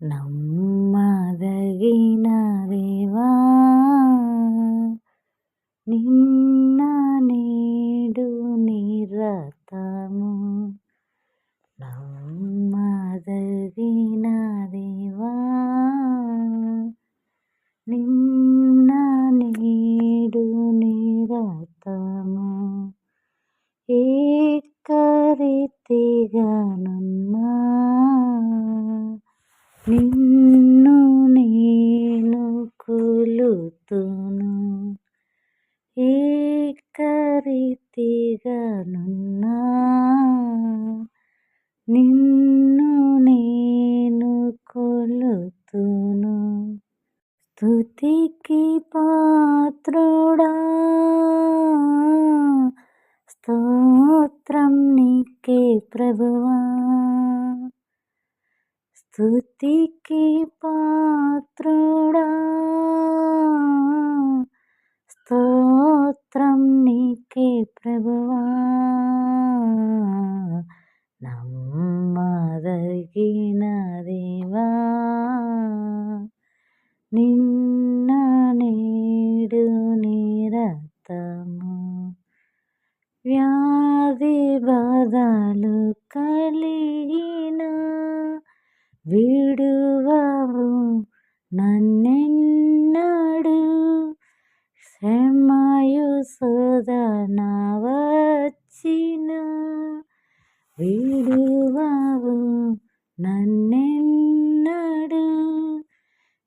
నమ్మదగిన దేవా నిన్న నేడు నిరతము నమ్మదగిన దేవా నిన్న నేడు నిరతము ఏకరీతిగానున్నా ఏకరీతిగానున్నా నిన్ను. నేను కొలుతును. స్థుతికి పాత్రుడా. స్తోత్రం నీకే ప్రభువా. స్థుతికి పాత్రుడా. నీకే ప్రభువా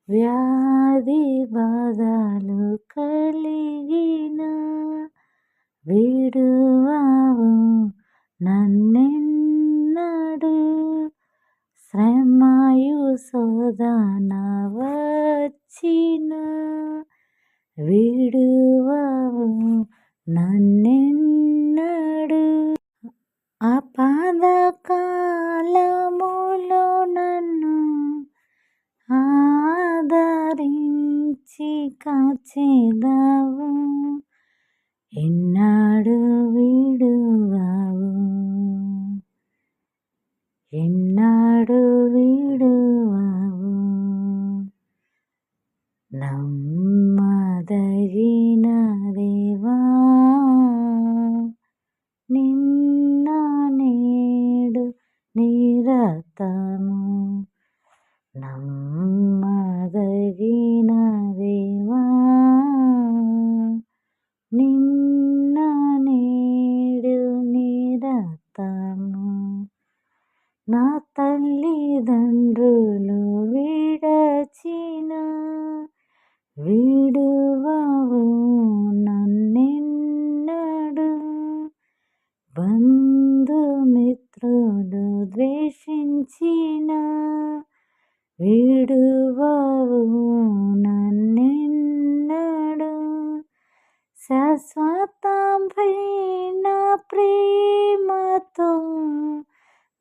వ్యాధి బాధలు కలిగిన విడువావు నన్నెన్నడు. శ్రమయు శోధన వచ్చిన విడువావు నన్నెన్నడు. ఆదరించి శాశ్వతమైన ప్రేమతో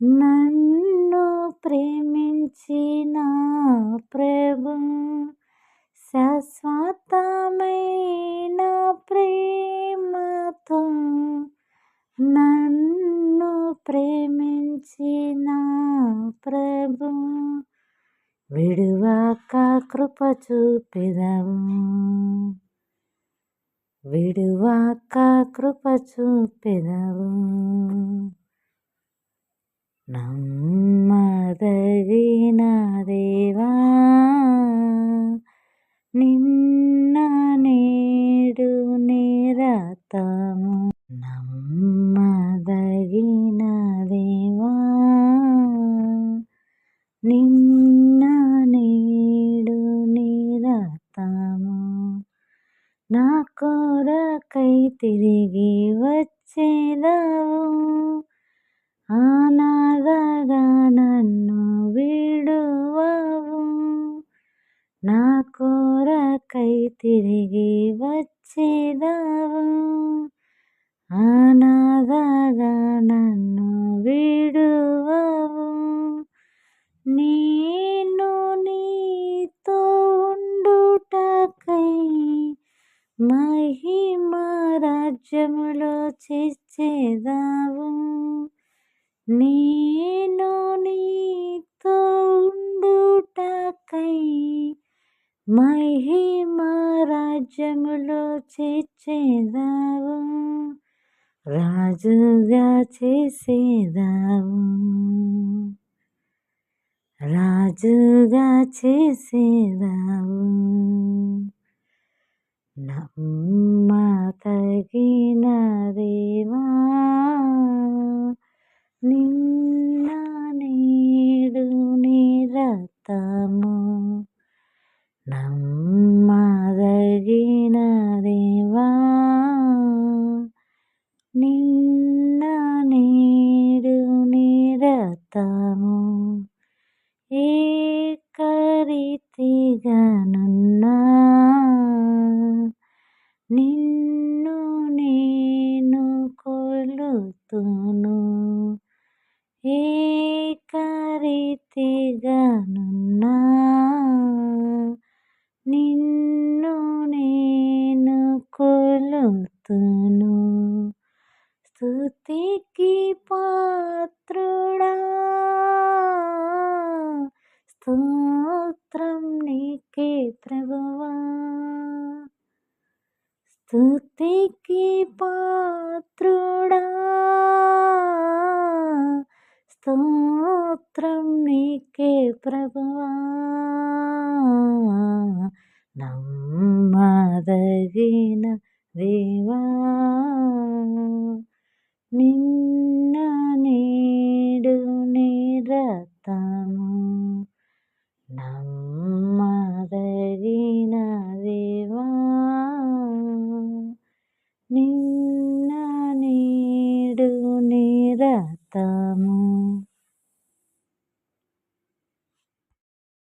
నన్ను ప్రేమించిన ప్రభు శాశ్వతమైన ప్రేమతో నన్ను ప్రేమించిన ప్రభు. విడువాక కృప చూపెదవు విడువాక కృప చూపెదవు నమ్మదగిన దేవా తిరిగి వచ్చేదావు. ఆనాదగా నన్ను విడువావు. నా కోరకై తిరిగి వచ్చేదావు. ఆనాదగా నన్ను విడువ రాజ్యములో చేసేదావు నేను నీతో ఉండుటకై మహిమ రాజ్యములో చేర్చేదావు. రాజుగా చేసేదావు. రాజుగా చేసేదావు. నమ్మతగిన దేవా నిన్న నేడు నిరతము నమ్మదగిన దేవా నిన్న నేడు నిరతము ఏ కరితిగనున్నా నిన్ను నేను కొలుతును. ఏకరీతిగానున్నా నిన్ను. నేను కొలుతును. స్థుతికి పాత్రుడా. స్తోత్రం నీకే ప్రభువా. స్తుతికి పాత్రుడా స్తోత్రం నీకే ప్రభువా నమ్మదగిన